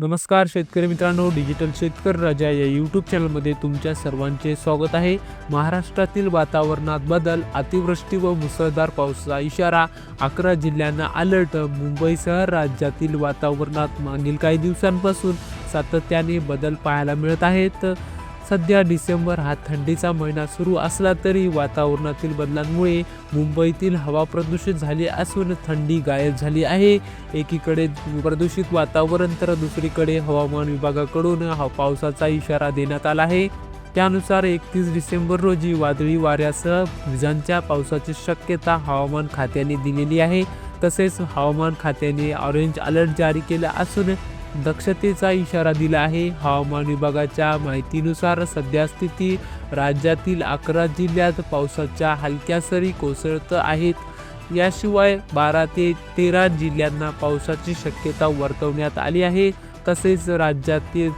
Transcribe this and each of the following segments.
नमस्कार शेतकरी मित्रांनो डिजिटल शेतकरी राजा या यूट्यूब चॅनलमध्ये तुमच्या सर्वांचे स्वागत आहे. महाराष्ट्रातील वातावरणात बदल अतिवृष्टी व मुसळधार पावसाचा इशारा अकरा जिल्ह्यांना अलर्ट मुंबईसह राज्यातील वातावरणात मागील काही दिवसांपासून सातत्याने बदल पाहायला मिळत आहेत. सध्या डिसेंबर हा थंडीचा महिना सुरू असला तरी वातावरणातील बदलांमुळे मुंबईतील हवा प्रदूषित झाली असून थंडी गायब झाली आहे. एकीकडे प्रदूषित वातावरण तर दुसरीकडे हवामान विभागाकडून हा पावसाचा इशारा देण्यात आला आहे. त्यानुसार एकतीस डिसेंबर रोजी वादळी वाऱ्यासह विजांच्या पावसाची शक्यता हवामान खात्याने दिलेली आहे. तसेच हवामान खात्याने ऑरेंज अलर्ट जारी केला असून दक्षतेचा इशारा दिला आहे. हवामान विभागाच्या माहितीनुसार सध्या स्थिती राज्यातील अकरा जिल्ह्यात पावसाच्या हलक्या सरी कोसळत आहेत. याशिवाय बारा ते तेरा जिल्ह्यांना पावसाची शक्यता वर्तवण्यात आली आहे. तसेच राज्यातील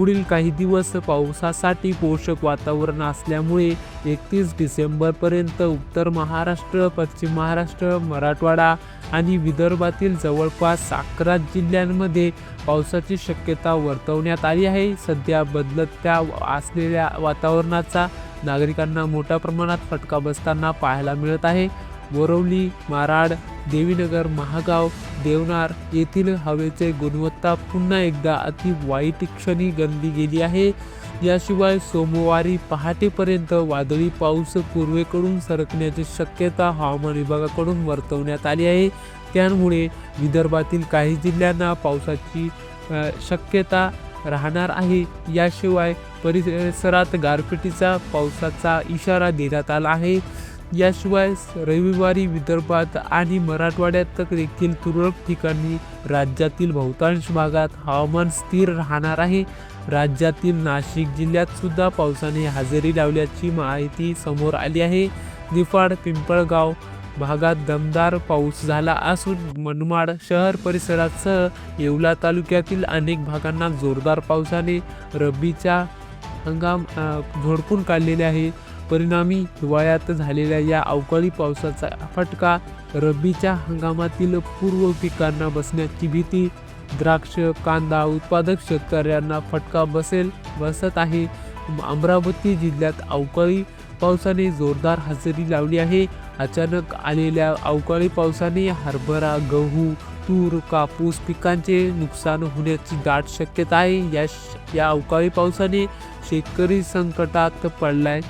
पुढील काही दिवस पावसासाठी पोषक वातावरण असल्यामुळे एकतीस डिसेंबरपर्यंत उत्तर महाराष्ट्र पश्चिम महाराष्ट्र मराठवाडा आणि विदर्भातील जवळपास अकरा जिल्ह्यांमध्ये पावसाची शक्यता वर्तवण्यात आली आहे. सध्या बदलत्या असलेल्या वातावरणाचा नागरिकांना मोठ्या प्रमाणात फटका बसताना पाहायला मिळत आहे. बोरवली माराड देवीनगर महागाव देवनार येथील हवेचे गुणवत्ता पुन्हा एकदा अति वाईट क्षणी गणली गेली आहे. याशिवाय सोमवारी पहाटेपर्यंत वादळी पाऊस पूर्वेकडून सरकण्याची शक्यता हवामान विभागाकडून वर्तवण्यात आली आहे. त्यामुळे विदर्भातील काही जिल्ह्यांना पावसाची शक्यता राहणार आहे. याशिवाय परिसरात गारपिटीचा पावसाचा इशारा देण्यात आला आहे. याशिवाय रविवारी विदर्भात आणि मराठवाड्यात देखील तुरळक ठिकाणी राज्यातील बहुतांश भागात हवामान स्थिर राहणार आहे. राज्यातील नाशिक जिल्ह्यात सुद्धा पावसाने हजेरी लावल्याची माहिती समोर आली आहे. निफाड पिंपळगाव भागात दमदार पाऊस झाला असून मनमाड शहर परिसरासह येवला तालुक्यातील अनेक भागांना जोरदार पावसाने रब्बीचा हंगाम झोडपून काढलेले आहे. परिणामी हिवाळ्यात झालेल्या या अवकाळी पावसाचा फटका रब्बीच्या हंगामातील पूर्व पिकांना बसण्याची भीती द्राक्ष कांदा उत्पादक शेतकऱ्यांना फटका बसेल बसत आहे. अमरावती जिल्ह्यात अवकाळी पावसाने जोरदार हजेरी लावली आहे. अचानक आलेल्या अवकाळी पावसाने हरभरा गहू तूर कापूस पिकांचे नुकसान होण्याची दाट शक्यता आहे. या या अवकाळी पावसाने शेतकरी संकटात पडलाय.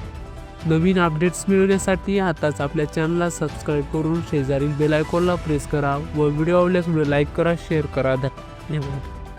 नवीन अपडेट्स मिळवण्यासाठी आताच आपल्या चॅनलला सबस्क्राईब करून शेजारील बेल आयकॉनला प्रेस करा व व्हिडिओ आवडल्यास व्हिडिओ लाईक करा शेअर करा. धन्यवाद.